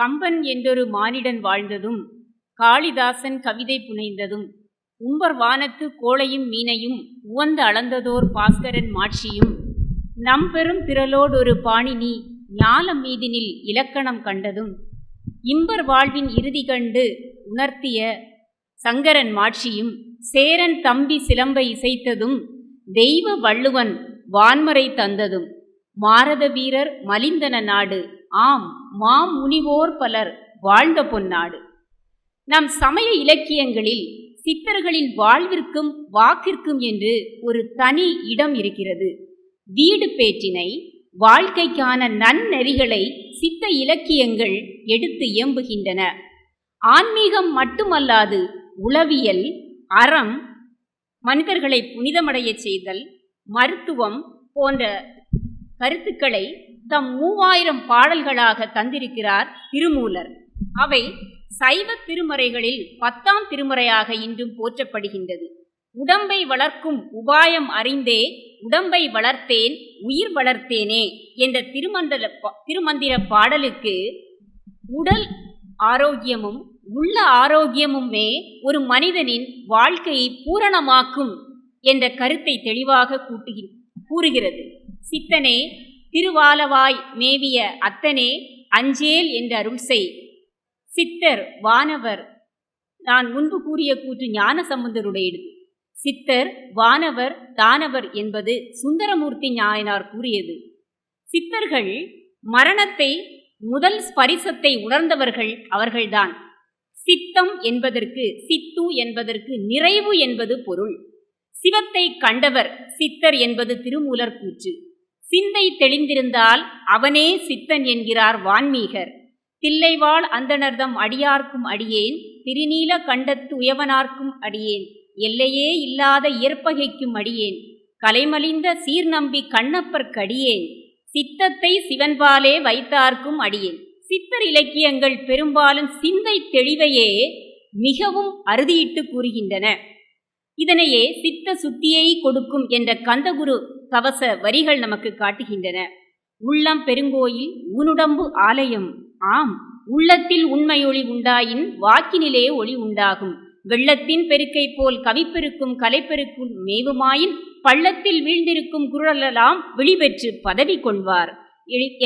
கம்பன் என்றொரு மானிடன் வாழ்ந்ததும் காளிதாசன் கவிதை புனைந்ததும் உம்பர் வானத்து கோளையும் மீனையும் உவந்து அளந்ததோர் பாஸ்கரன் மாட்சியும் நம்பெரும் திரளோடொரு பாணினி ஞாலம் மீதினில் இலக்கணம் கண்டதும் இம்பர் வாழ்வின் இறுதி கண்டு உணர்த்திய சங்கரன் மாட்சியும் சேரன் தம்பி சிலம்பை இசைத்ததும் தெய்வ வள்ளுவன் வான்மறை தந்ததும் மாரத வீரர் மலிந்தன நாடு ஆம் மாம் முனிவோர் பலர் வாழ்ந்த பொன்னாடு. நம் சமய இலக்கியங்களில் சித்தர்களின் வாழ்விற்கும் வாக்கிற்கும் என்று ஒரு தனி இடம் இருக்கிறது. வீடு பேச்சினை வாழ்க்கைக்கான நன்னெறிகளை சித்த இலக்கியங்கள் எடுத்து இயம்புகின்றன. ஆன்மீகம் மட்டுமல்லாது உளவியல் அறம் மனிதர்களை புனிதமடையச் செய்தல் மருத்துவம் போன்ற கருத்துக்களை தம் மூவாயிரம் பாடல்களாக தந்திருக்கிறார் திருமூலர். அவை சைவ திருமறைகளில் பத்தாம் திருமுறையாக இன்றும் போற்றப்படுகின்றது. உடம்பை வளர்க்கும் உபாயம் அறிந்தே உடம்பை வளர்த்தேன் உயிர் வளர்த்தேனே என்ற திருமண்டல திருமந்திர பாடலுக்கு உடல் ஆரோக்கியமும் உள்ள ஆரோக்கியமுமே ஒரு மனிதனின் வாழ்க்கையை பூரணமாக்கும் என்ற கருத்தை தெளிவாக கூட்டுகி கூறுகிறது. சித்தனே திருவாலவாய் மேவிய அத்தனே அஞ்சேல் என்று அருள் செய் சித்தர் வானவர் நான் முன்பு கூறிய கூற்று ஞான சம்பந்தருடையது சித்தர் வானவர் தானவர் என்பது சுந்தரமூர்த்தி நாயனார் கூறியது. சித்தர்கள் மரணத்தை முதல் ஸ்பரிசத்தை உணர்ந்தவர்கள் அவர்கள்தான். சித்தம் என்பதற்கு சித்து என்பதற்கு நிறைவு என்பது பொருள். சிவத்தை கண்டவர் சித்தர் என்பது திருமூலர் கூற்று. சிந்தை தெளிந்திருந்தால் அவனே சித்தன் என்கிறார் வான்மீகர். தில்லைவாழ் அந்தணர்தம் அடியார்க்கும் அடியேன் திருநீல கண்டத்து உயவனார்க்கும் அடியேன் எல்லையே இல்லாத இயற்பகைக்கும் அடியேன் கலைமலிந்த சீர்நம்பி கண்ணப்பர்க்கடியேன் சித்தத்தை சிவன்பாலே வைத்தார்க்கும் அடியேன். சித்தர் இலக்கியங்கள் பெரும்பாலும் சிந்தை தெளிவையே மிகவும் அறுதியிட்டு கூறுகின்றன. இதனையே சித்த சுத்தியை கொடுக்கும் என்ற கந்தகுரு கவச வரிகள் நமக்கு காட்டுகின்றன. உள்ளம் பெருங்கோயில் ஊனுடம்பு ஆலயம். ஆம் உள்ளத்தில் உண்மையொளி உண்டாயின் வாக்கினிலே ஒளி உண்டாகும். வெள்ளத்தின் பெருக்கை போல் கவிப்பெருக்கும் கலைப்பெருக்கும் மேவுமாயின் பள்ளத்தில் வீழ்ந்திருக்கும் குரலெல்லாம் வெளிபெற்று பதவி கொள்வார்.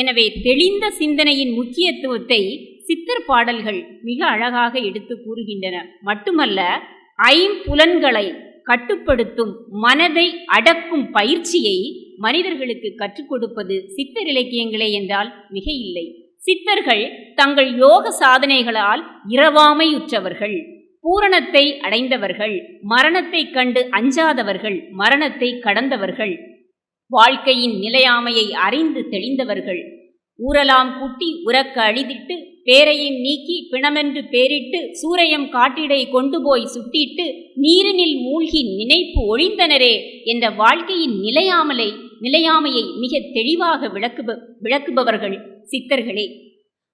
எனவே தெளிந்த சிந்தனையின் முக்கியத்துவத்தை சித்தர் பாடல்கள் மிக அழகாக எடுத்து கூறுகின்றன. மட்டுமல்ல ஐம்புலன்களை கட்டுப்படுத்தும் மனதை அடக்கும் பயிற்சியை மனிதர்களுக்கு கற்றுக் கொடுப்பது சித்தர் இலக்கியங்களே என்றால் மிக இல்லை சித்தர்கள் தங்கள் யோக சாதனைகளால் இரவாமையுற்றவர்கள். பூரணத்தை அடைந்தவர்கள் மரணத்தை கண்டு அஞ்சாதவர்கள் மரணத்தை கடந்தவர்கள். வாழ்க்கையின் நிலையாமையை அறிந்து தெளிந்தவர்கள். ஊரலாம் கூட்டி உறக்க அழிதிட்டு பேரையும் நீக்கி பிணமென்று பேரிட்டு சூரையம் காட்டிடை கொண்டு போய் சுட்டிட்டு நீரினில் மூழ்கி நினைப்பு ஒழிந்தனரே என்ற வாழ்க்கையின் நிலையாமலை நிலையாமையை மிக தெளிவாக விளக்குப விளக்குபவர்கள் சித்தர்களே.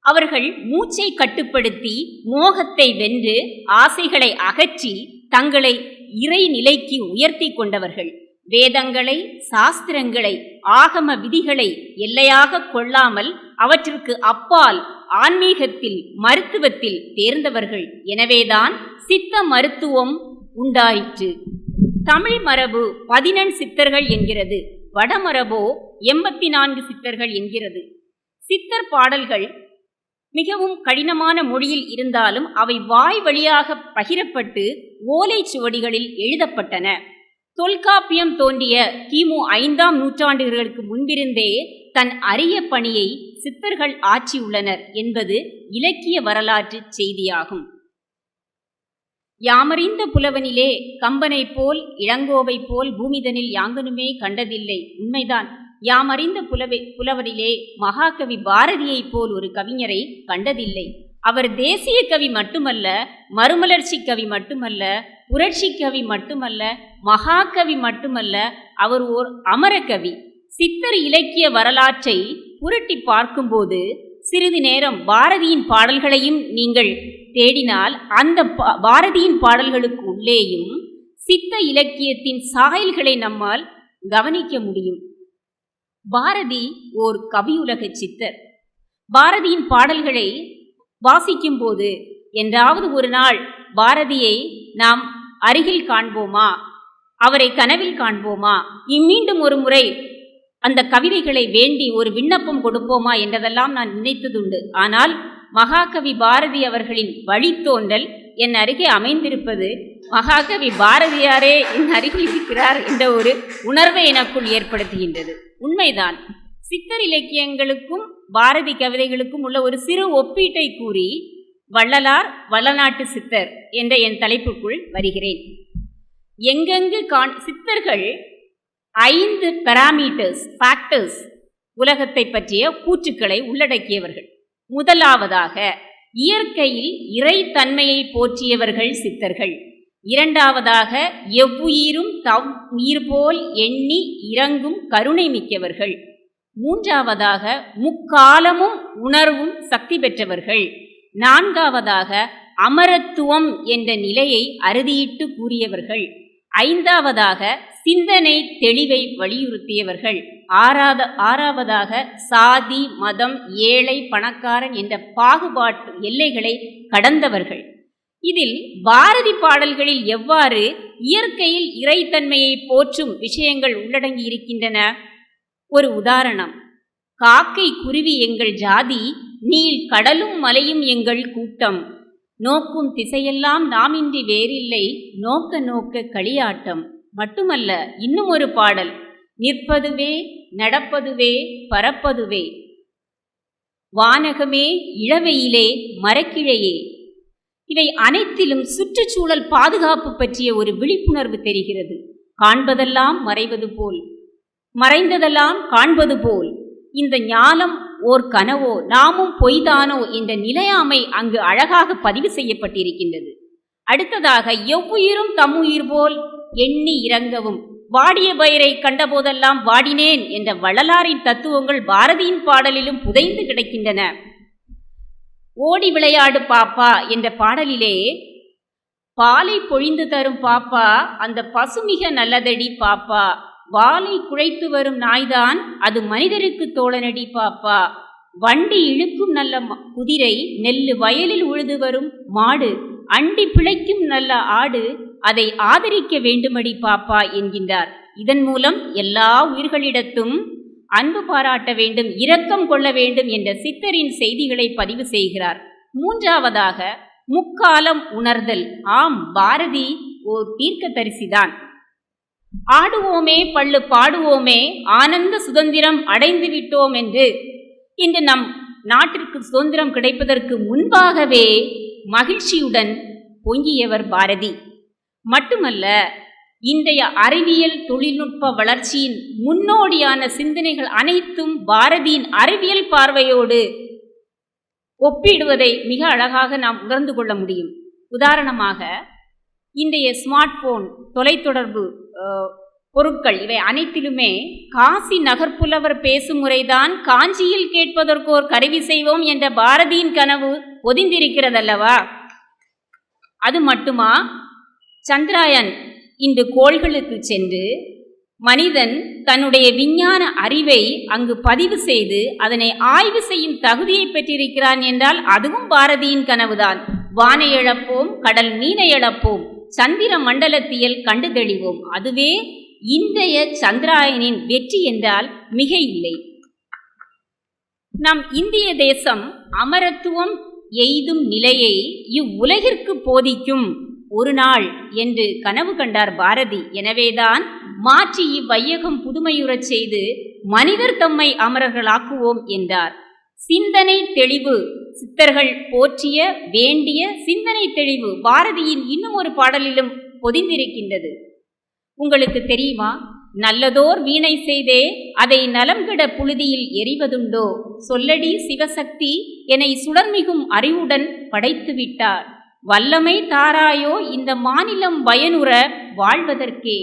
அவர்கள் மூச்சை கட்டுப்படுத்தி மோகத்தை வென்று ஆசைகளை அகற்றி தங்களை இறை நிலைக்கு உயர்த்தி கொண்டவர்கள். வேதங்களை சாஸ்திரங்களை ஆகம விதிகளை எல்லையாக கொள்ளாமல் அவற்றிற்கு அப்பால் ஆன்மீகத்தில் மருத்துவத்தில் தேர்ந்தவர்கள். எனவேதான் சித்த மருத்துவம் உண்டாயிற்று. தமிழ் மரபு பதினெண் சித்தர்கள் என்கிறது. வடமரபோ எண்பத்தி நான்கு சித்தர்கள் என்கிறது. சித்தர் பாடல்கள் மிகவும் கடினமான மொழியில் இருந்தாலும் அவை வாய் வழியாக பகிரப்பட்டு ஓலை சுவடிகளில் எழுதப்பட்டன. தொல்காப்பியம் தோன்றிய கிமு ஐந்தாம் நூற்றாண்டுகளுக்கு முன்பிருந்தே தன் அரிய பணியை சித்தர்கள் ஆற்றியுள்ளனர் என்பது இலக்கிய வரலாற்று செய்தியாகும். யாமறிந்த புலவனிலே கம்பனைப் போல் இளங்கோவை போல் பூமிதனில் யாங்கனுமே கண்டதில்லை. உண்மைதான். யாமறிந்த புலவை புலவரிலே மகாகவி பாரதியைப் போல் ஒரு கவிஞரை கண்டதில்லை. அவர் தேசிய கவி மட்டுமல்ல மறுமலர்ச்சி கவி மட்டுமல்ல புரட்சி கவி மட்டுமல்ல மகாகவி மட்டுமல்ல அவர் ஓர் அமரகவி. சித்தர் இலக்கிய வரலாற்றை புரட்டி பார்க்கும்போது சிறிது நேரம் பாரதியின் பாடல்களையும் நீங்கள் தேடினால் அந்த பாரதியின் பாடல்களுக்கு உள்ளேயும் சித்த இலக்கியத்தின் சாயல்களை நம்மால் கவனிக்க முடியும். பாரதி ஓர் கவியுலக சித்தர். பாரதியின் பாடல்களை வாசிக்கும் போது என்றாவது ஒரு நாள் பாரதியை நாம் அருகில் காண்போமா? அவரை கனவில் காண்போமா? இம்மீண்டும் ஒரு முறை அந்த கவிதைகளை வேண்டி ஒரு விண்ணப்பம் கொடுப்போமா என்றதெல்லாம் நான் நினைத்ததுண்டு. ஆனால் மகாகவி பாரதி அவர்களின் வழித்தோன்றல் என் அருகே அமைந்திருப்பது மகாகவி பாரதியாரே என் அருகில் இருக்கிறார் என்ற ஒரு உணர்வை எனக்குள் ஏற்படுத்துகின்றது. உண்மைதான். சித்தர் இலக்கியங்களுக்கும் பாரதி கவிதைகளுக்கும் உள்ள ஒரு சிறு ஒப்பீட்டை கூறி வள்ளலார் வள்ளநாட்டு சித்தர் என்ற என் தலைப்புக்குள் வருகிறேன். எங்கெங்கு காண் சித்தர்கள் ஐந்து பெராமீட்டர்ஸ் ஃபேக்டர்ஸ் உலகத்தை பற்றிய கூற்றுக்களை உள்ளடக்கியவர்கள். முதலாவதாக இயற்கையில் இறைத்தன்மையை போற்றியவர்கள் சித்தர்கள். இரண்டாவதாக எவ்வுயிரும் தவ் உயிர் போல் எண்ணி இறங்கும் கருணை மிக்கவர்கள். மூன்றாவதாக முக்காலமும் உணர்வும் சக்தி பெற்றவர்கள். நான்காவதாக அமரத்துவம் என்ற நிலையை அறுதியிட்டு கூறியவர்கள். ஐந்தாவதாக சிந்தனை தெளிவை வலியுறுத்தியவர்கள். ஆறாத ஆறாவதாக சாதி மதம் ஏழை பணக்காரன் என்ற பாகுபாட்டு எல்லைகளை கடந்தவர்கள். இதில் பாரதி பாடல்களில் எவ்வாறு இயற்கையில் இறைத்தன்மையை போற்றும் விஷயங்கள் உள்ளடங்கி இருக்கின்றன ஒரு உதாரணம். காக்கை குருவி எங்கள் ஜாதி நீள் கடலும் மலையும் எங்கள் கூட்டம். நோக்கும் திசையெல்லாம் நாமின்றி வேறில்லை. நோக்க நோக்க களியாட்டம். மட்டுமல்ல இன்னும் ஒரு பாடல். நிற்பதுவே நடப்பதுவே பறப்பதுவே வானகமே இளவையிலே மரக்கிழையே இவை அனைத்திலும் சுற்றுச்சூழல் பாதுகாப்பு பற்றிய ஒரு விழிப்புணர்வு தெரிகிறது. காண்பதெல்லாம் மறைவது போல். மறைந்ததெல்லாம் காண்பது போல். இந்த ஞானம் ஓர் கனவோ நாமும் பொய்தானோ என்ற நிலையாமை அங்கு அழகாக பதிவு செய்யப்பட்டிருக்கின்றது. அடுத்ததாக எவ்வுயிரும் தம்முயிர் போல் எண்ணி இறங்கவும் வாடிய பயிரை கண்டபோதெல்லாம் வாடினேன் என்ற வள்ளலாரின் தத்துவங்கள் பாரதியின் பாடலிலும் புதைந்து கிடக்கின்றன. ஓடி விளையாடு பாப்பா என்ற பாடலிலே பாலை பொழிந்து தரும் பாப்பா அந்த பசுமிக நல்லதடி பாப்பா வாலை குழைத்து வரும் நாய்தான் அது மனிதருக்கு தோழனடி பாப்பா. வண்டி இழுக்கும் நல்ல குதிரை நெல்லு வயலில் உழுது வரும் மாடு அண்டி பிழைக்கும் நல்ல ஆடு அதை ஆதரிக்க வேண்டுமடி பாப்பா என்கின்றார். இதன் மூலம் எல்லா உயிர்களிடத்தும் அன்பு பாராட்ட வேண்டும் இரக்கம் கொள்ள வேண்டும் என்ற சித்தரின் செய்திகளை பதிவு செய்கிறார். மூன்றாவதாக முக்காலம் உணர்தல். ஆம் பாரதி ஓர் தீர்க்க தரிசிதான் ஆடுவோமே பள்ளு பாடுவோமே ஆனந்த சுதந்திரம் அடைந்து விட்டோம் என்று. இன்று நம் நாட்டிற்கு சுதந்திரம் கிடைப்பதற்கு முன்பாகவே மகிழ்ச்சியுடன் பொங்கியவர் பாரதி. மட்டுமல்ல இன்றைய அறிவியல் தொழில்நுட்ப வளர்ச்சியின் முன்னோடியான சிந்தனைகள் அனைத்தும் பாரதியின் அறிவியல் பார்வையோடு ஒப்பிடுவதை மிக அழகாக நாம் உணர்ந்து கொள்ள முடியும். உதாரணமாக இன்றைய ஸ்மார்ட் போன் தொலைத்தொடர்பு பொருட்கள் இவை அனைத்திலுமே காசி நகர்ப்புலவர் பேசும் முறைதான் காஞ்சியில் கேட்பதற்கோர் கருவி செய்வோம் என்ற பாரதியின் கனவு ஒதிந்திருக்கிறதல்லவா? அது மட்டுமா? சந்திராயன் இன்று கோள்களுக்கு சென்று மனிதன் தன்னுடைய விஞ்ஞான அறிவை அங்கு பதிவு செய்து அதனை ஆய்வு செய்யும் தகுதியை பெற்றிருக்கிறான் என்றால் அதுவும் பாரதியின் கனவுதான். வானை இழப்போம் கடல் மீனை இழப்போம். சந்திர மண்டலத்தியல் கண்டு தெளிவோம் அதுவே இன்றைய சந்திராயனின் வெற்றி என்றால் மிக இல்லை நம் இந்திய தேசம் அமரத்துவம் எய்தும் நிலையை இவ்வுலகிற்கு போதிக்கும் ஒரு நாள் என்று கனவு கண்டார் பாரதி. எனவேதான் மாற்றி இவ்வையகம் புதுமையுறச் செய்து மனிதர் தம்மை அமரர்களாக்குவோம் என்றார். சிந்தனை தெளிவு சித்தர்கள் போற்றிய வேண்டிய சிந்தனை தெளிவு பாரதியின் இன்னும் ஒரு பாடலிலும் பொதிந்திருக்கின்றது. உங்களுக்கு தெரியுமா? நல்லதோர் வீணை செய்தே அதை நலம்கிட புழுதியில் எரிவதுண்டோ? சொல்லடி சிவசக்தி என்னை சுடர்மிகும் அறிவுடன் படைத்து விட்டார். வல்லமை தாராயோ இந்த மாநிலம் பயனுற வாழ்வதற்கே.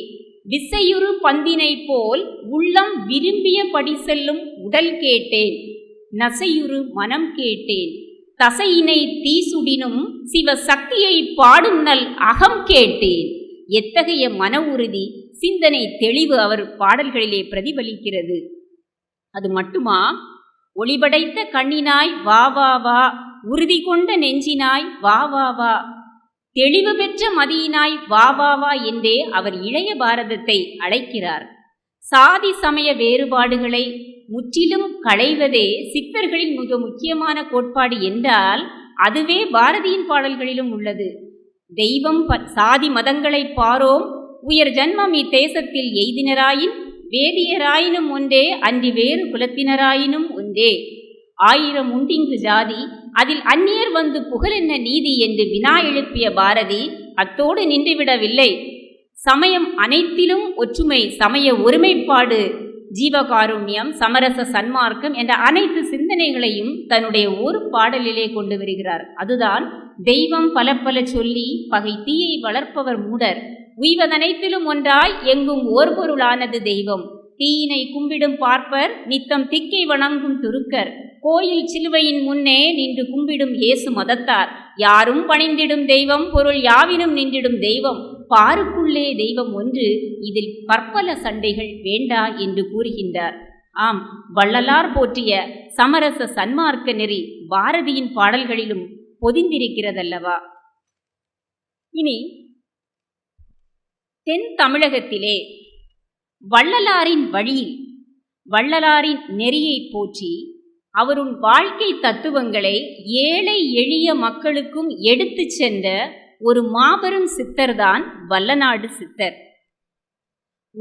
விசையுறு பந்தினை போல் உள்ளம் விரும்பியபடி செல்லும் உடல் கேட்டேன். நசையுறு மனம் கேட்டேன். தசையினை தீசுடினும் சிவ சக்தியை பாடும் நல் அகம் கேட்டேன். எத்தகைய மன உறுதி சிந்தனை தெளிவு அவர் பாடல்களிலே பிரதிபலிக்கிறது. அது மட்டுமா? ஒளிபடைத்த கண்ணினாய் வா வா வா உறுதி கொண்ட நெஞ்சினாய் வா வா வா தெளிவு பெற்ற மதியினாய் வா வா வா என்றே அவர் இளைய பாரதத்தை அழைக்கிறார். சாதி சமய வேறுபாடுகளை முற்றிலும் களைவதே சித்தர்களின் மிக முக்கியமான கோட்பாடு என்றால் அதுவே பாரதியின் பாடல்களிலும் உள்ளது. தெய்வம் சாதி மதங்களை பாரோம் உயர் ஜன்மம் இத்தேசத்தில் எய்தினராயின் வேதியராயினும் ஒன்றே அன்றி வேறு குலத்தினராயினும் ஒன்றே. ஆயிரம் உண்டிங்கு ஜாதி அதில் அந்நியர் வந்து புகழென்ன நீதி என்று வினா எழுப்பிய பாரதி அத்தோடு நின்றுவிடவில்லை. சமயம் அனைத்திலும் ஒற்றுமை சமய ஒருமைப்பாடு ஜீவகாருண்யம் சமரச சன்மார்க்கம் என்ற அனைத்து சிந்தனைகளையும் தன்னுடைய ஒரு பாடலிலே கொண்டு வருகிறார். அதுதான் தெய்வம் பல பல சொல்லி பகை தீயை வளர்ப்பவர் மூடர். உய்வதனைத்திலும் ஒன்றாய் எங்கும் ஓர் பொருளானது தெய்வம். தீயினை கும்பிடும் பார்ப்பர் நித்தம் திக்கை வணங்கும் துருக்கர். கோயில் சிலுவையின் முன்னே நின்று கும்பிடும் இயேசு மதத்தார். யாரும் பணிந்திடும் தெய்வம் பொருள் யாவினும் நின்றிடும் தெய்வம். பாருக்குள்ளே தெய்வம் ஒன்று இதில் பற்பல சண்டைகள் வேண்டா என்று கூறுகின்றார். ஆம் வள்ளலார் போற்றிய சமரச சன்மார்க்க நெறி பாரதியின் பாடல்களிலும் பொதிந்திருக்கிறதல்லவா? இனி தென் தமிழகத்திலே வள்ளலாரின் வழியில் வள்ளலாரின் நெறியை போற்றி அவருன் வாழ்க்கை தத்துவங்களை ஏழை எளிய மக்களுக்கும் எடுத்துச் சென்ற ஒரு மாபெரும் சித்தர்தான் வல்லநாடு சித்தர்.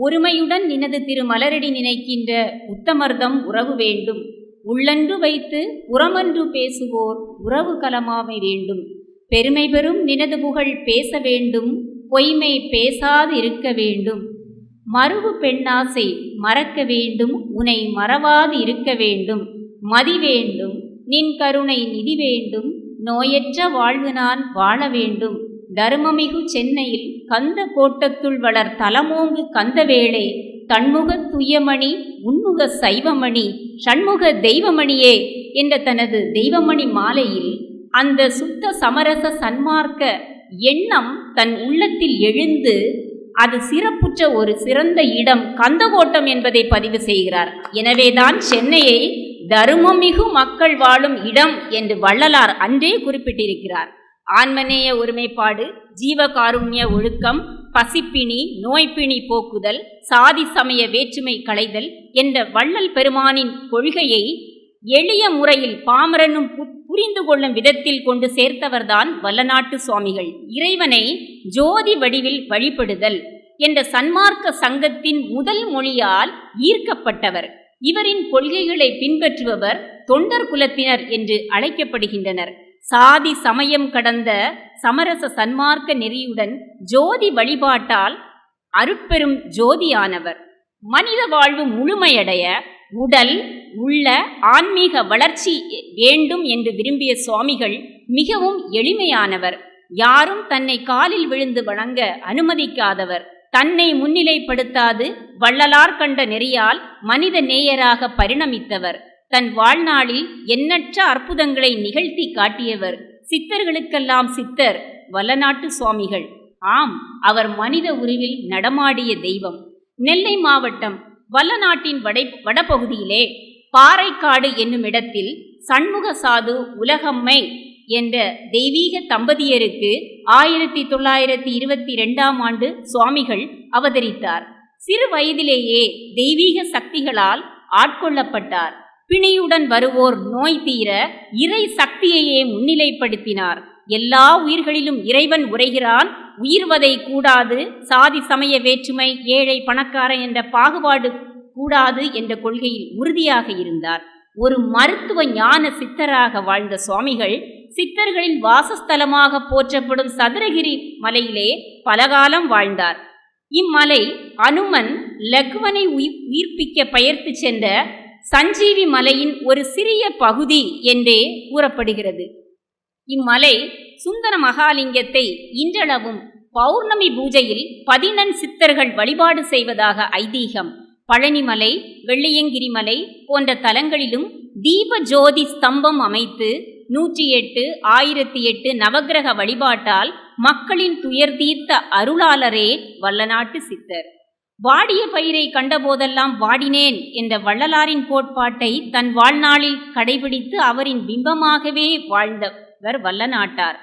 ஒருமையுடன் நினது திருமலரடி நினைக்கின்ற உத்தமர்தம் உறவு வேண்டும். உள்ளன்று வைத்து உரமன்று பேசுவோர் உறவு கலமாமை வேண்டும். பெருமை பெறும் நினது புகழ் பேச வேண்டும். பொய்மை பேசாது இருக்க வேண்டும். மறுவு பெண்ணாசை மறக்க வேண்டும். உனை மறவாது இருக்க வேண்டும். மதி வேண்டும். நின் கருணை நிதி வேண்டும். நோயற்ற வாழ்வு நான் வாழ வேண்டும் தருமமிகு சென்னையில் கந்த கோட்டத்துள் வளர் தலமோங்கு கந்தவேளை தன்முக துய்யமணி உன்முக சைவமணி ஷண்முக தெய்வமணியே என்ற தனது தெய்வமணி மாலையில் அந்த சுத்த சமரச சன்மார்க்க எண்ணம் தன் உள்ளத்தில் எழுந்து அது சிறப்புற்ற ஒரு சிறந்த இடம் கந்தகோட்டம் என்பதை பதிவு செய்கிறார். எனவேதான் சென்னையை தருமமிகு மக்கள் வாழும் இடம் என்று வள்ளலார் அன்றே குறிப்பிட்டிருக்கிறார். ஆன்மநேய ஒருமைப்பாடு ஜீவகாருண்ய ஒழுக்கம் பசிப்பிணி நோய்ப்பிணி போக்குதல் சாதி சமய வேற்றுமை களைதல் என்ற வள்ளல் பெருமானின் கொள்கையை எளிய முறையில் பாமரனும் பு- புரிந்து கொள்ளும் விதத்தில் கொண்டு சேர்த்தவர்தான் வல்லநாட்டு சுவாமிகள். இறைவனை ஜோதி வடிவில் வழிபடுதல் என்ற சன்மார்க்க சங்கத்தின் முதல் மொழியால் ஈர்க்கப்பட்டவர். இவரின் கொள்கைகளை பின்பற்றுபவர் தொண்டர் குலத்தினர் என்று அழைக்கப்படுகின்றனர். சாதி சமயம் கடந்த சமரச சன்மார்க்க நெறியுடன் ஜோதி வழிபாட்டால் அருட்பெரும் ஜோதியானவர். மனித வாழ்வு முழுமையடைய உடல் உள்ள ஆன்மீக வளர்ச்சி வேண்டும் என்று விரும்பிய சுவாமிகள் மிகவும் எளிமையானவர். யாரும் தன்னை காலில் விழுந்து வணங்க அனுமதிக்காதவர். தன்னை முன்னிலைப்படுத்தாது வள்ளலார் கண்ட நெறியால் மனித நேயராக பரிணமித்தவர். தன் வாழ்நாளில் எண்ணற்ற அற்புதங்களை நிகழ்த்தி காட்டியவர். சித்தர்களுக்கெல்லாம் சித்தர் வல்லநாட்டு சுவாமிகள். ஆம் அவர் மனித உருவில் நடமாடிய தெய்வம். நெல்லை மாவட்டம் வல்லநாட்டின் வடை வடபகுதியிலே பாறைக்காடு என்னும் இடத்தில் சண்முக சாது உலகம்மை என்ற தெய்வீக தம்பதியருக்கு ஆயிரத்தி தொள்ளாயிரத்தி இருபத்தி ரெண்டாம் ஆண்டு சுவாமிகள் அவதரித்தார். சிறு வயதிலேயே தெய்வீக சக்திகளால் ஆட்கொள்ளப்பட்டார். பிணியுடன் வருவோர் நோய் தீர இறை சக்தியையே முன்னிலைப்படுத்தினார். எல்லா உயிர்களிலும் இறைவன் உரைகிறான் உயிர்வதை கூடாது சாதி சமய வேற்றுமை ஏழை பணக்காரன் என்ற பாகுபாடு கூடாது என்ற கொள்கையில் உறுதியாக இருந்தார். ஒரு மருத்துவ ஞான சித்தராக வாழ்ந்த சுவாமிகள் சித்தர்களின் வாசஸ்தலமாக போற்றப்படும் சதுரகிரி மலையிலே பலகாலம் வாழ்ந்தார். இம்மலை அனுமன் லக்வனை உயிர்ப்பிக்க பெயர்த்து சென்ற சஞ்சீவி மலையின் ஒரு சிறிய பகுதி என்றே கூறப்படுகிறது. இம்மலை சுந்தர மகாலிங்கத்தை இன்றளவும் பௌர்ணமி பூஜையில் பதினெண் சித்தர்கள் வழிபாடு செய்வதாக ஐதீகம். பழனிமலை வெள்ளியங்கிரி மலை போன்ற தலங்களிலும் தீப ஜோதி ஸ்தம்பம் அமைத்து நூற்றி எட்டு ஆயிரத்தி எட்டு நவக்கிரக வழிபாட்டால் மக்களின் துயர் தீர்த்த அருளாளரே வல்லநாட்டு சித்தர். வாடிய பயிரை கண்டபோதெல்லாம் வாடினேன் என்ற வள்ளலாரின் கோட்பாட்டை தன் வாழ்நாளில் கடைபிடித்து அவரின் பிம்பமாகவே வாழ்ந்தவர் வல்லநாட்டார்.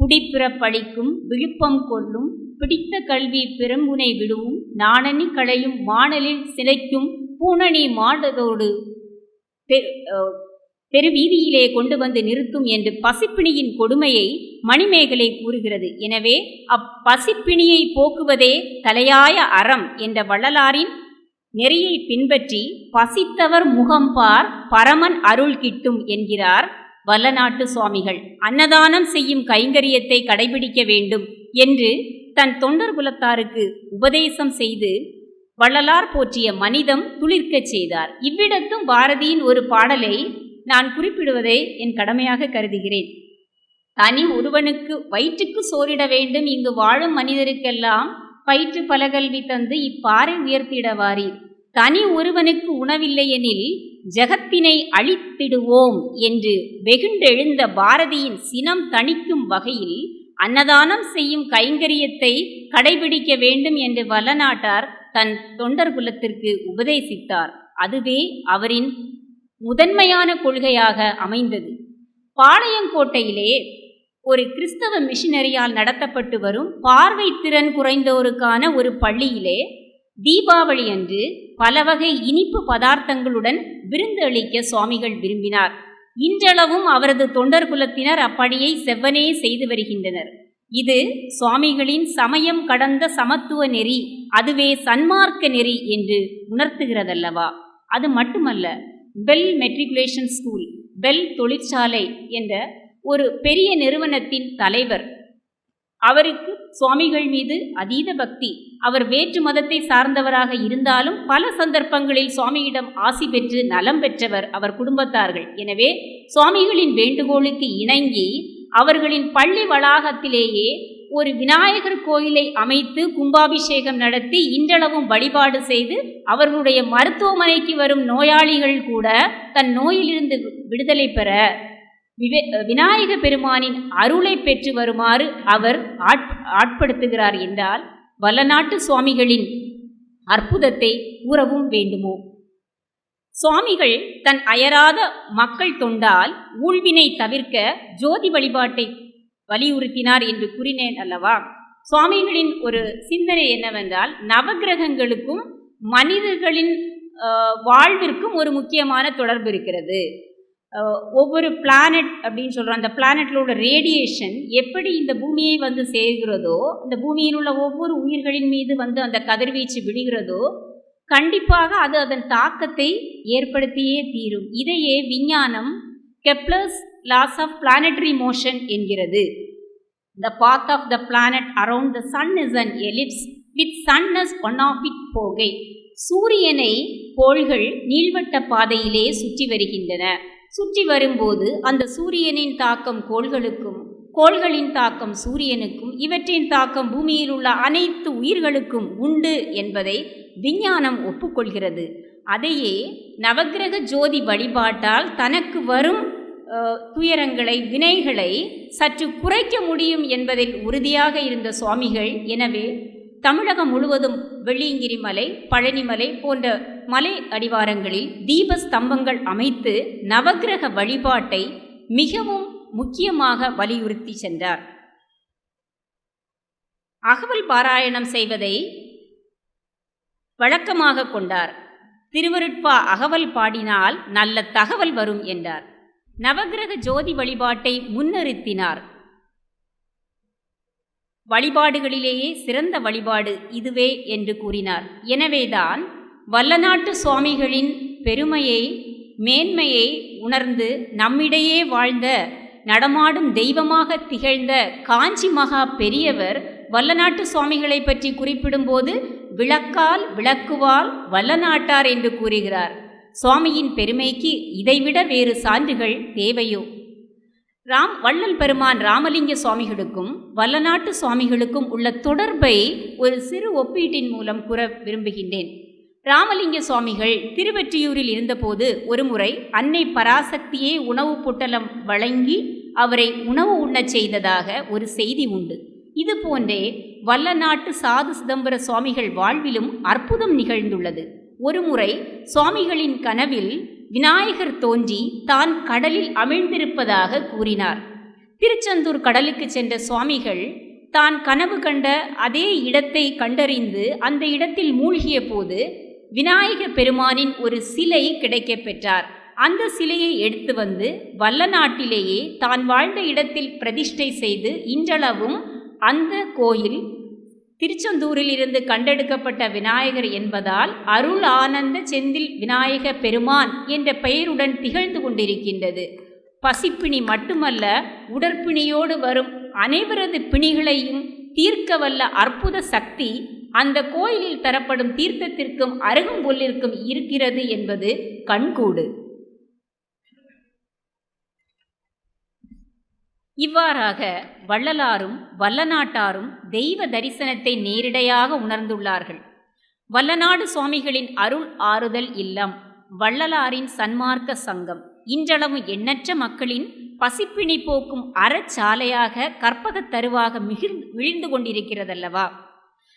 குடிப்பிறப்பளிக்கும் விழுப்பம் கொள்ளும் பிடித்த கல்வி பெரும்புனை விடுவும் நாணனி களையும் மாணலில் சிலைக்கும் பூணணி மாடதோடு பெருவீதியிலே கொண்டு வந்து நிறுத்தும் என்று பசிப்பிணியின் கொடுமையை மணிமேகலை கூறுகிறது. எனவே அப்பசிப்பிணியை போக்குவதே தலையாய அறம் என்ற வள்ளலாரின் நெறியை பின்பற்றி பசித்தவர் முகம்பார் பரமன் அருள் கிட்டும் என்கிறார் வல்லநாட்டு சுவாமிகள். அன்னதானம் செய்யும் கைங்கரியத்தை கடைபிடிக்க வேண்டும் என்று தன் தொண்டர் குலத்தாருக்கு உபதேசம் செய்து வள்ளலார் போற்றிய மனிதம் துளிர்க்கச் செய்தார். இவ்விடத்தும் பாரதியின் ஒரு பாடலை நான் குறிப்பிடுவதை என் கடமையாக கருதுகிறேன். தனி ஒருவனுக்கு வயிற்றுக்கு சோறிட வேண்டும் இங்கு வாழும் மனிதருக்கெல்லாம் பயிற்று பலகல்வி தந்து இப்பாறை உயர்த்திடவாரீர் தனி ஒருவனுக்கு உணவில்லையெனில் ஜகத்தினை அழித்திடுவோம் என்று வெகுண்டெழுந்த பாரதியின் சினம் தணிக்கும் வகையில் அன்னதானம் செய்யும் கைங்கரியத்தை கடைபிடிக்க வேண்டும் என்று வல்லநாட்டார் தன் தொண்டர் குலத்திற்கு உபதேசித்தார். அதுவே அவரின் முதன்மையான கொள்கையாக அமைந்தது. பாளையங்கோட்டையிலே ஒரு கிறிஸ்தவ மிஷினரியால் நடத்தப்பட்டு வரும் பார்வை திறன் குறைந்தோருக்கான ஒரு பள்ளியிலே தீபாவளி அன்று பல வகை இனிப்பு பதார்த்தங்களுடன் விருந்து அளிக்க சுவாமிகள் விரும்பினார். இன்றளவும் அவரது தொண்டர் குலத்தினர் அப்படியை செவ்வனே செய்து வருகின்றனர். இது சுவாமிகளின் சமயம் கடந்த சமத்துவ நெறி அதுவே சன்மார்க்க நெறி என்று உணர்த்துகிறதல்லவா? அது மட்டுமல்ல பெல் மெட்ரிகுலேஷன் ஸ்கூல் பெல் தொழிற்சாலை என்ற ஒரு பெரிய நிறுவனத்தின் தலைவர். அவருக்கு சுவாமிகள் மீது அதீத பக்தி. அவர் வேற்று மதத்தை சார்ந்தவராக இருந்தாலும் பல சந்தர்ப்பங்களில் சுவாமியிடம் ஆசி பெற்று நலம் பெற்றவர் அவர் குடும்பத்தார்கள். எனவே சுவாமிகளின் வேண்டுகோளுக்கு இணங்கி அவர்களின் பள்ளி வளாகத்திலேயே ஒரு விநாயகர் கோயிலை அமைத்து கும்பாபிஷேகம் நடத்தி இன்றளவும் வழிபாடு செய்து அவர்களுடைய மருத்துவமனைக்கு வரும் நோயாளிகள் கூட தன் நோயிலிருந்து விடுதலை பெற விவே விநாயக பெருமானின் அருளை பெற்று வருமாறு அவர் ஆட் ஆட்படுத்துகிறார் என்றால் வல்லநாட்டு சுவாமிகளின் அற்புதத்தை கூறவும் வேண்டுமோ? சுவாமிகள் தன் அயராத மக்கள் தொண்டால் ஊழ்வினை தவிர்க்க ஜோதி வழிபாட்டை வலியுறுத்தினார் என்று கூறினேன் அல்லவா? சுவாமிகளின் ஒரு சிந்தனை என்னவென்றால் நவகிரகங்களுக்கும் மனிதர்களின் வாழ்விற்கும் ஒரு முக்கியமான தொடர்பு இருக்கிறது. ஒவ்வொரு பிளானட் அப்படின்னு சொல்கிறோம் அந்த பிளானட்டில் உள்ள ரேடியேஷன் எப்படி இந்த பூமியை வந்து சேர்கிறதோ இந்த பூமியில் உள்ள ஒவ்வொரு உயிர்களின் மீது வந்து அந்த கதிர்வீச்சு விழுகிறதோ கண்டிப்பாக அது அதன் தாக்கத்தை ஏற்படுத்தியே தீரும். இதையே விஞ்ஞானம் Kepler's laws of planetary motion என்கிறது. The path of the planet around the sun is an ellipse with sun as one of its foci சூரியனை கோள்கள் நீள்வட்ட பாதையிலே சுற்றி வருகின்றன. சுற்றி வரும்போது அந்த சூரியனின் தாக்கம் கோள்களுக்கும் கோள்களின் தாக்கம் சூரியனுக்கும் இவற்றின் தாக்கம் பூமியில் உள்ள அனைத்து உயிர்களுக்கும் உண்டு என்பதை விஞ்ஞானம் ஒப்புக்கொள்கிறது. அதையே நவக்கிரக ஜோதி வழிபாட்டால் தனக்கு வரும் துயரங்களை வினைகளை சற்று குறைக்க முடியும் என்பதில் உறுதியாக இருந்த சுவாமிகள் எனவே தமிழகம் முழுவதும் வெள்ளியங்கிரி மலை பழனிமலை போன்ற மலை அடிவாரங்களில் தீப ஸ்தம்பங்கள் அமைத்து நவக்கிரக வழிபாட்டை மிகவும் முக்கியமாக வலியுறுத்தி சென்றார். அகவல் பாராயணம் செய்வதை வழக்கமாக கொண்டார். திருவருட்பா அகவல் பாடினால் நல்ல தகவல் வரும் என்றார். நவக்கிரக ஜோதி வழிபாட்டை முன்னிறுத்தினார். வழிபாடுகளிலேயே சிறந்த வழிபாடு இதுவே என்று கூறினார். எனவேதான் வல்லநாட்டு சுவாமிகளின் பெருமையை மேன்மையை உணர்ந்து நம்மிடையே வாழ்ந்த நடமாடும் தெய்வமாக திகழ்ந்த காஞ்சி மகா பெரியவர் வல்லநாட்டு சுவாமிகளை பற்றி குறிப்பிடும்போது விளக்கால் விளக்குவால் வல்லநாட்டார் என்று கூறுகிறார். சுவாமியின் பெருமைக்கு இதைவிட வேறு சான்றுகள் தேவையோ? ராம் வள்ளல் பெருமான் ராமலிங்க சுவாமிகளுக்கும் வல்லநாட்டு சுவாமிகளுக்கும் உள்ள தொடர்பை ஒரு சிறு ஒப்பீட்டின் மூலம் கூற விரும்புகின்றேன். ராமலிங்க சுவாமிகள் திருவெற்றியூரில் இருந்தபோது ஒருமுறை அன்னை பராசக்தியே உணவு பொட்டலம் வழங்கி அவரை உணவு உண்ணச் செய்ததாக ஒரு செய்தி உண்டு. இது போன்றே வல்லநாட்டு சாது சிதம்பர சுவாமிகள் வாழ்விலும் அற்புதம் நிகழ்ந்துள்ளது. ஒருமுறை சுவாமிகளின் கனவில் விநாயகர் தோன்றி தான் கடலில் அமிழ்ந்திருப்பதாக கூறினார். திருச்செந்தூர் கடலுக்கு சென்ற சுவாமிகள் தான் கனவு கண்ட அதே இடத்தை கண்டறிந்து அந்த இடத்தில் மூழ்கிய போது விநாயக பெருமானின் ஒரு சிலை கிடைக்க பெற்றார். அந்த சிலையை எடுத்து வந்து வல்ல நாட்டிலேயே தான் வாழ்ந்த இடத்தில் பிரதிஷ்டை செய்து இன்றளவும் அந்த கோயில் திருச்செந்தூரில் இருந்து கண்டெடுக்கப்பட்ட விநாயகர் என்பதால் அருள் ஆனந்த செந்தில் விநாயக பெருமான் என்ற பெயருடன் திகழ்ந்து கொண்டிருக்கின்றது. பசிப்பிணி மட்டுமல்ல உடற்பிணியோடு வரும் அனைவரது பிணிகளையும் தீர்க்க வல்ல அற்புத சக்தி அந்த கோயிலில் தரப்படும் தீர்த்தத்திற்கும் அருகும் அருகம்புல்லிற்கும் இருக்கிறது என்பது கண்கூடு. இவ்வாறாக வள்ளலாரும் வல்லநாட்டாரும் தெய்வ தரிசனத்தை நேரிடையாக உணர்ந்துள்ளார்கள். வல்லநாடு சுவாமிகளின் அருள் ஆறுதல் இல்லம் வள்ளலாரின் சன்மார்க்க சங்கம் இன்றளவும் எண்ணற்ற மக்களின் பசிப்பிணி போக்கும் அறச்சாலையாக கற்பகத் தருவாக மிகிர் விழிந்து கொண்டிருக்கிறதல்லவா?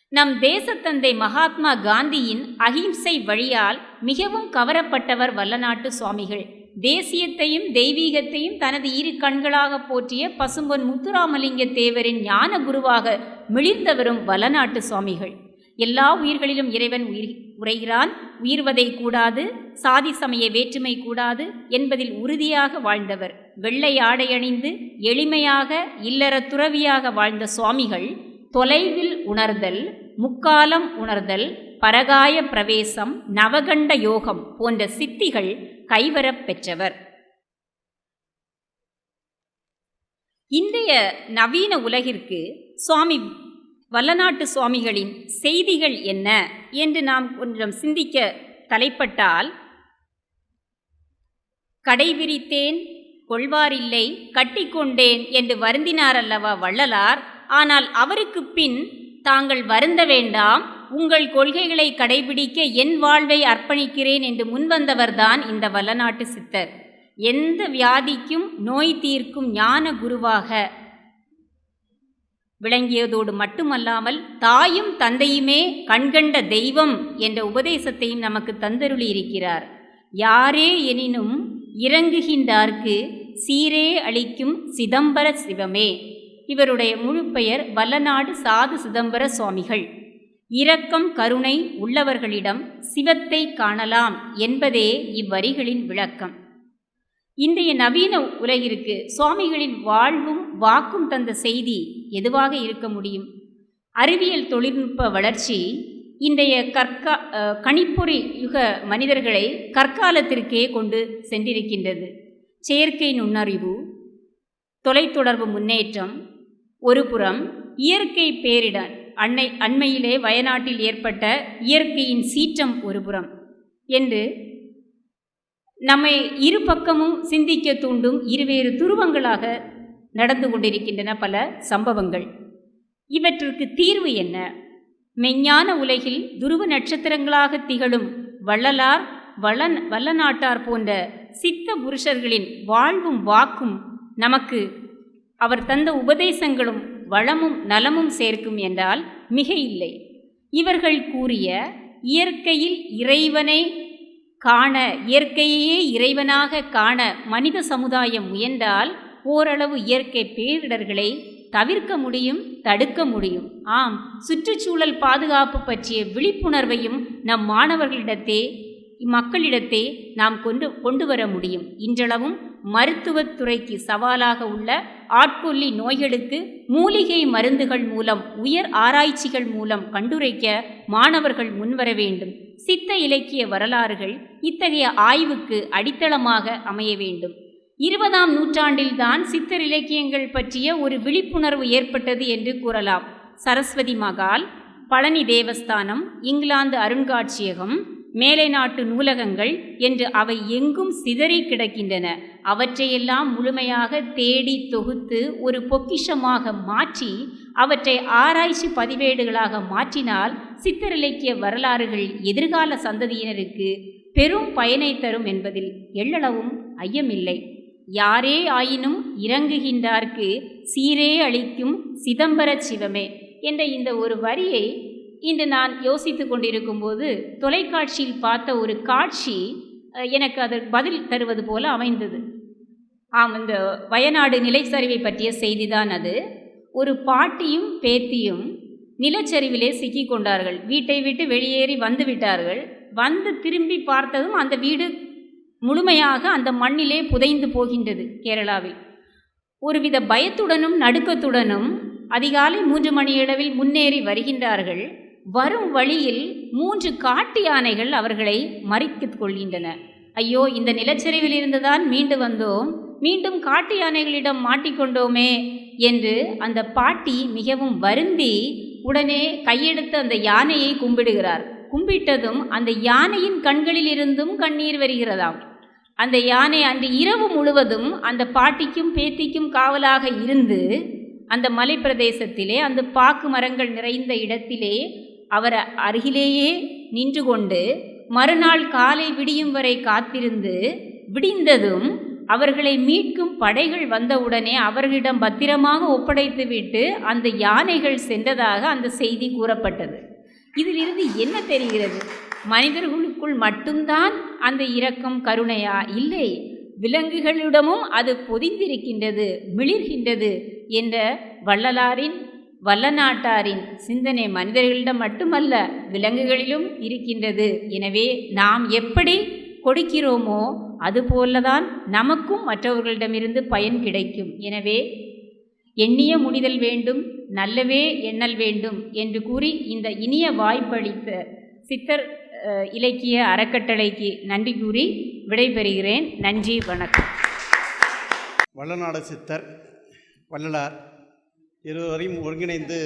நம் தேசத்தந்தை மகாத்மா காந்தியின் அகிம்சை வழியால் மிகவும் கவரப்பட்டவர் வல்லநாட்டு சுவாமிகள். தேசியத்தையும் தெய்வீகத்தையும் தனது இரு கண்களாக போற்றிய பசும்பொன் முத்துராமலிங்க தேவரின் ஞான குருவாக மிளிர்ந்தவரும் வலநாட்டு சுவாமிகள். எல்லா உயிர்களிலும் இறைவன் உயிர் உரைகிறான் உயிர்வதை கூடாது சாதி சமய வேற்றுமை கூடாது என்பதில் உறுதியாக வாழ்ந்தவர். வெள்ளை ஆடையணிந்து எளிமையாக இல்லற துறவியாக வாழ்ந்த சுவாமிகள் தொலைவில் உணர்தல் முக்காலம் உணர்தல் பரகாய பிரவேசம் நவகண்ட யோகம் போன்ற சித்திகள் கைவரப் பெற்றவர். இன்றைய நவீன உலகிற்கு சுவாமி வல்லநாட்டு சுவாமிகளின் செய்திகள் என்ன என்று நாம் கொஞ்சம் சிந்திக்க தலைப்பட்டால் கடைவிரித்தேன் கொள்வாரில்லை கட்டிக்கொண்டேன் என்று வருந்தினார் அல்லவா வள்ளலார்? ஆனால் அவருக்கு பின் தாங்கள் வருந்த வேண்டாம். உங்கள் கொள்கைகளை கடைபிடிக்க என் வாழ்வை அர்ப்பணிக்கிறேன் என்று முன்வந்தவர்தான் இந்த வல்லநாட்டு சித்தர். எந்த வியாதிக்கும் நோய் தீர்க்கும் ஞான குருவாக விளங்கியதோடு மட்டுமல்லாமல் தாயும் தந்தையுமே கண்கண்ட தெய்வம் என்ற உபதேசத்தையும் நமக்கு தந்தருளி இருக்கிறார் யாரே எனினும் இறங்குகின்றார்க்கு சீரே அளிக்கும் சிதம்பர சிவமே. இவருடைய முழு பெயர் வல்லநாடு சாது சிதம்பர சுவாமிகள். இரக்கம் கருணை உள்ளவர்களிடம் சிவத்தை காணலாம் என்பதே இவ்வரிகளின் விளக்கம். இன்றைய நவீன உலகிற்கு சுவாமிகளின் வாழ்வும் வாக்கும் தந்த செய்தி எதுவாக இருக்க முடியும்? அறிவியல் தொழில்நுட்ப வளர்ச்சி இன்றைய கற்கா கணிப்பொறி யுக மனிதர்களை கற்காலத்திற்கே கொண்டு சென்றிருக்கின்றது. செயற்கை நுண்ணறிவு தொலைத்தொடர்பு முன்னேற்றம் ஒருபுறம் இயற்கை பேரிடர் அன்னை அண்மையிலே வயநாட்டில் ஏற்பட்ட இயற்கையின் சீற்றம் ஒருபுறம் என்று நம்மை இரு பக்கமும் சிந்திக்க தூண்டும் இருவேறு துருவங்களாக நடந்து கொண்டிருக்கின்றன பல சம்பவங்கள். இவற்றிற்கு தீர்வு என்ன? மெஞ்ஞான உலகில் துருவ நட்சத்திரங்களாக திகழும் வள்ளலார் வள வல்லநாட்டார் போன்ற சித்த புருஷர்களின் வாழ்வும் வாக்கும் நமக்கு அவர் தந்த உபதேசங்களும் வளமும் நலமும் சேர்க்கும் என்றால் மிக இல்லை இவர்கள் கூறிய இயற்கையில் இறைவனை காண இயற்கையையே இறைவனாக காண மனித சமுதாயம் முயன்றால் ஓரளவு இயற்கை பேரிடர்களை தவிர்க்க முடியும் தடுக்க முடியும். ஆம் சுற்றுச்சூழல் பாதுகாப்பு பற்றிய விழிப்புணர்வையும் நம் மாணவர்களிடத்தே மக்களிடத்தே நாம் கொண்டு கொண்டு வர முடியும். இன்றளவும் மருத்துவத்துறைக்கு சவாலாக உள்ள ஆட்கொல்லி நோய்களுக்கு மூலிகை மருந்துகள் மூலம் உயர் ஆராய்ச்சிகள் மூலம் கண்டுரைக்க மாணவர்கள் முன்வர வேண்டும். சித்த இலக்கிய வரலாறுகள் இத்தகைய ஆய்வுக்கு அடித்தளமாக அமைய வேண்டும். இருபதாம் நூற்றாண்டில்தான் சித்தர் இலக்கியங்கள் பற்றிய ஒரு விழிப்புணர்வு ஏற்பட்டது என்று கூறலாம். சரஸ்வதி மகால் பழனி தேவஸ்தானம் இங்கிலாந்து அருங்காட்சியகம் மேலை நாட்டு நூலகங்கள் என்று அவை எங்கும் சிதறி கிடக்கின்றன. அவற்றையெல்லாம் முழுமையாக தேடி தொகுத்து ஒரு பொக்கிஷமாக மாற்றி அவற்றை ஆராய்ச்சி பதிவேடுகளாக மாற்றினால் சித்தரிலக்கிய வரலாறுகள் எதிர்கால சந்ததியினருக்கு பெரும் பயனை தரும் என்பதில் எள்ளளவும் ஐயமில்லை. யாரே ஆயினும் இறங்குகின்றார்க்கு சீரே அளிக்கும் சிதம்பர சிவமே என்ற இந்த ஒரு வரியை இன்று நான் யோசித்து கொண்டிருக்கும் போது தொலைக்காட்சியில் பார்த்த ஒரு காட்சி எனக்கு அதற்கு பதில் தருவது போல அமைந்தது. ஆம் இந்த வயநாடு நிலச்சரிவை பற்றிய செய்திதான் அது. ஒரு பாட்டியும் பேத்தியும் நிலச்சரிவிலே சிக்கிக் கொண்டார்கள். வீட்டை விட்டு வெளியேறி வந்து விட்டார்கள். வந்து திரும்பி பார்த்ததும் அந்த வீடு முழுமையாக அந்த மண்ணிலே புதைந்து போகின்றது கேரளாவில். ஒருவித பயத்துடனும் நடுக்கத்துடனும் அதிகாலை மூன்று மணியளவில் முன்னேறி வருகின்றார்கள். வரும் வழியில் மூன்று காட்டு யானைகள் அவர்களை மறித்துக் கொள்கின்றன. ஐயோ இந்த நிலச்சரிவில் இருந்துதான் மீண்டு வந்தோம். மீண்டும் காட்டு யானைகளிடம் மாட்டிக்கொண்டோமே என்று அந்த பாட்டி மிகவும் வருந்தி உடனே கையெடுத்து அந்த யானையை கும்பிடுகிறார். கும்பிட்டதும் அந்த யானையின் கண்களில் இருந்தும் கண்ணீர் வருகிறதாம். அந்த யானை அன்று இரவு முழுவதும் அந்த பாட்டிக்கும் பேத்திக்கும் காவலாக இருந்து அந்த மலைப்பிரதேசத்திலே அந்த பாக்கு மரங்கள் நிறைந்த இடத்திலே அவர் அருகிலேயே நின்று கொண்டு மறுநாள் காலை விடியும் வரை காத்திருந்து விடிந்ததும் அவர்களை மீட்கும் படைகள் வந்தவுடனே அவர்களிடம் பத்திரமாக ஒப்படைத்துவிட்டு அந்த யானைகள் சென்றதாக அந்த செய்தி கூறப்பட்டது. இதிலிருந்து என்ன தெரிகிறது? மனிதர்களுக்குள் மட்டும்தான் அந்த இரக்கம் கருணையா? இல்லை விலங்குகளிடமும் அது பொதிந்திருக்கின்றது மிளிர்கின்றது என்ற வள்ளலாரின் வல்லநாட்டாரின் சிந்தனை மனிதர்களிடம் மட்டுமல்ல விலங்குகளிலும் இருக்கின்றது. எனவே நாம் எப்படி கொடுக்கிறோமோ அதுபோலதான் நமக்கும் மற்றவர்களிடமிருந்து பயன் கிடைக்கும். எனவே எண்ணிய முடிதல் வேண்டும் நல்லவே எண்ணல் வேண்டும் என்று கூறி இந்த இனிய வாய்ப்பளித்த சித்தர் இலக்கிய அறக்கட்டளைக்கு நன்றி கூறி விடைபெறுகிறேன். நன்றி வணக்கம். வள்ளநாடு சித்தர் வள்ளலார் இருவரையும் ஒருங்கிணைந்து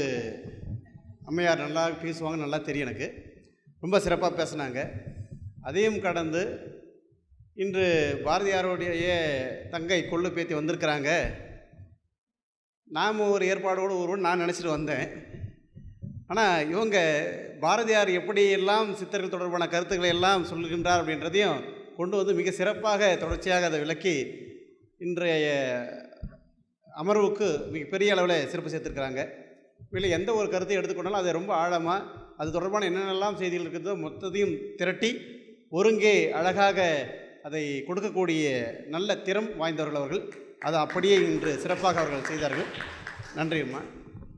அம்மையார் நல்லா பேசுவாங்க நல்லா தெரியும் எனக்கு. ரொம்ப சிறப்பாக பேசினாங்க. அதையும் கடந்து இன்று பாரதியாருடைய தங்கை கொள்ளு பேத்தி வந்திருக்கிறாங்க. நாம் ஒரு ஏற்பாடோடு ஒருவன் நான் நினச்சிட்டு வந்தேன். ஆனால் இவங்க பாரதியார் எப்படியெல்லாம் சித்தர்கள் தொடர்பான கருத்துக்களை எல்லாம் சொல்கின்றார் அப்படின்றதையும் கொண்டு வந்து மிக சிறப்பாக தொடர்ச்சியாக அதை விளக்கி இன்றைய அமர்வுக்கு மிகப்பெரிய அளவில் சிறப்பு சேர்த்துருக்குறாங்க. இதில் எந்த ஒரு கருத்தை எடுத்துக்கொண்டாலும் அதை ரொம்ப ஆழமாக அது தொடர்பான என்னென்னலாம் செய்திகள் இருக்கிறதோ மொத்தத்தையும் திரட்டி ஒருங்கே அழகாக அதை கொடுக்கக்கூடிய நல்ல திறம் வாய்ந்தவர்கள் அவர்கள். அதை அப்படியே இன்று சிறப்பாக அவர்கள் செய்தார்கள். நன்றிம்மா.